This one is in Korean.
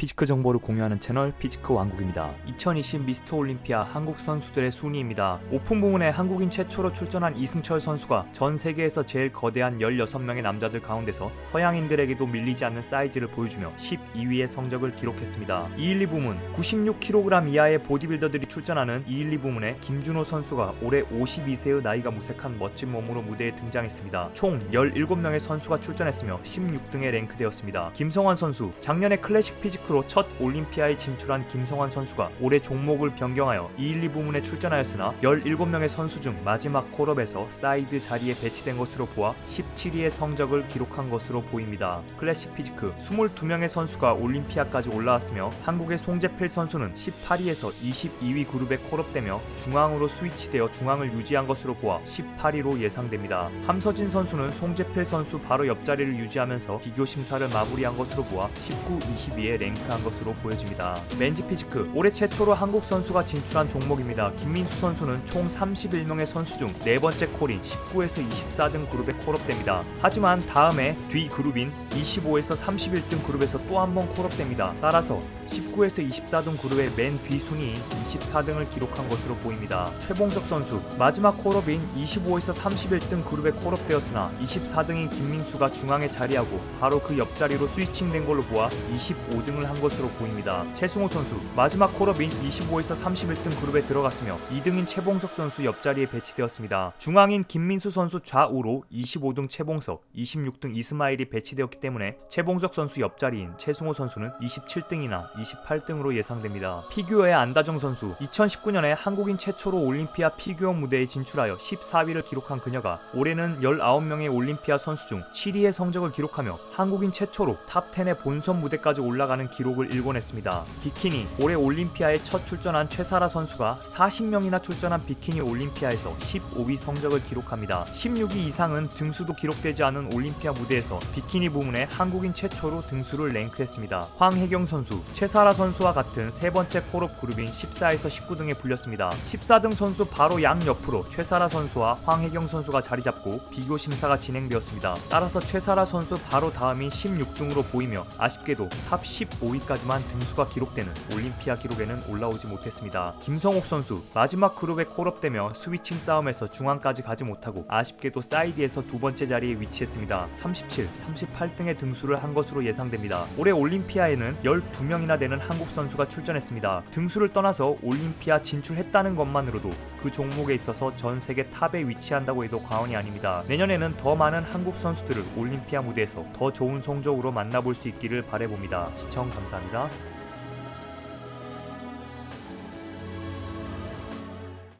피지크 정보를 공유하는 채널 피지크 왕국입니다. 2020 미스터 올림피아 한국 선수들의 순위입니다. 오픈 부문에 한국인 최초로 출전한 이승철 선수가 전 세계에서 제일 거대한 16명의 남자들 가운데서 서양인들에게도 밀리지 않는 사이즈를 보여주며 12위의 성적을 기록했습니다. 212 부문 96kg 이하의 보디빌더들이 출전하는 212 부문에 김준호 선수가 올해 52세의 나이가 무색한 멋진 몸으로 무대에 등장했습니다. 총 17명의 선수가 출전했으며 16등에 랭크되었습니다. 김성환 선수 작년에 클래식 피지크 로 첫 올림피아에 진출한 김성환 선수가 올해 종목을 변경하여 212 부문에 출전하였으나 17명의 선수 중 마지막 콜업에서 사이드 자리에 배치된 것으로 보아 17위의 성적을 기록한 것으로 보입니다. 클래식 피지크 22명의 선수가 올림피아까지 올라왔으며 한국의 송재필 선수는 18위에서 22위 그룹에 콜업되며 중앙으로 스위치되어 중앙을 유지한 것으로 보아 18위로 예상됩니다. 함서진 선수는 송재필 선수 바로 옆자리를 유지하면서 비교 심사를 마무리한 것으로 보아 19, 22에 랭 크한 것으로 보여집니다. 맨즈 피지크 올해 최초로 한국 선수가 진출한 종목입니다. 김민수 선수는 총 31명의 선수 중 네 번째 콜인 19에서 24등 그룹에 콜업됩니다. 하지만 다음에 뒤 그룹인 25에서 31등 그룹에서 또 한 번 콜업됩니다. 따라서 19에서 24등 그룹의 맨 뒤순위인 24등을 기록한 것으로 보입니다. 최봉석 선수 마지막 콜업인 25에서 31등 그룹에 콜업되었으나 24등인 김민수가 중앙에 자리하고 바로 그 옆자리로 스위칭된 걸로 보아 25등을 한 것으로 보입니다. 최승호 선수 마지막 콜업인 25에서 31등 그룹에 들어갔으며 2등인 최봉석 선수 옆자리에 배치되었습니다. 중앙인 김민수 선수 좌우로 25등 최봉석, 26등 이스마일이 배치되었기 때문에 최봉석 선수 옆자리인 최승호 선수는 27등이나 28등으로 예상됩니다. 피규어의 안다정 선수 2019년에 한국인 최초로 올림피아 피규어 무대에 진출하여 14위를 기록한 그녀가 올해는 19명의 올림피아 선수 중 7위의 성적을 기록하며 한국인 최초로 탑10의 본선 무대까지 올라가는 기록을 일궈냈습니다. 비키니 올해 올림피아에 첫 출전한 최사라 선수가 40명이나 출전한 비키니 올림피아에서 15위 성적을 기록합니다. 16위 이상은 등수도 기록되지 않은 올림피아 무대에서 비키니 부문에 한국인 최초로 등수를 랭크했습니다. 황혜경 선수, 최 사라 선수와 같은 세 번째 콜업 그룹인 14에서 19등에 불렸습니다. 14등 선수 바로 양 옆으로 최사라 선수와 황혜경 선수가 자리 잡고 비교 심사가 진행되었습니다. 따라서 최사라 선수 바로 다음인 16등으로 보이며 아쉽게도 탑 15위까지만 등수가 기록되는 올림피아 기록에는 올라오지 못했습니다. 김성옥 선수 마지막 그룹에 콜업되며 스위칭 싸움에서 중앙까지 가지 못하고 아쉽게도 사이드에서 두 번째 자리에 위치했습니다. 37, 38등의 등수를 한 것으로 예상됩니다. 올해 올림피아에는 12명이나 되는 한국 선수가 출전했습니다. 등수를 떠나서 올림피아 진출했다는 것만으로도 그 종목에 있어서 전 세계 탑에 위치한다고 해도 과언이 아닙니다. 내년에는 더 많은 한국 선수들을 올림피아 무대에서 더 좋은 성적으로 만나볼 수 있기를 바래봅니다. 시청 감사합니다.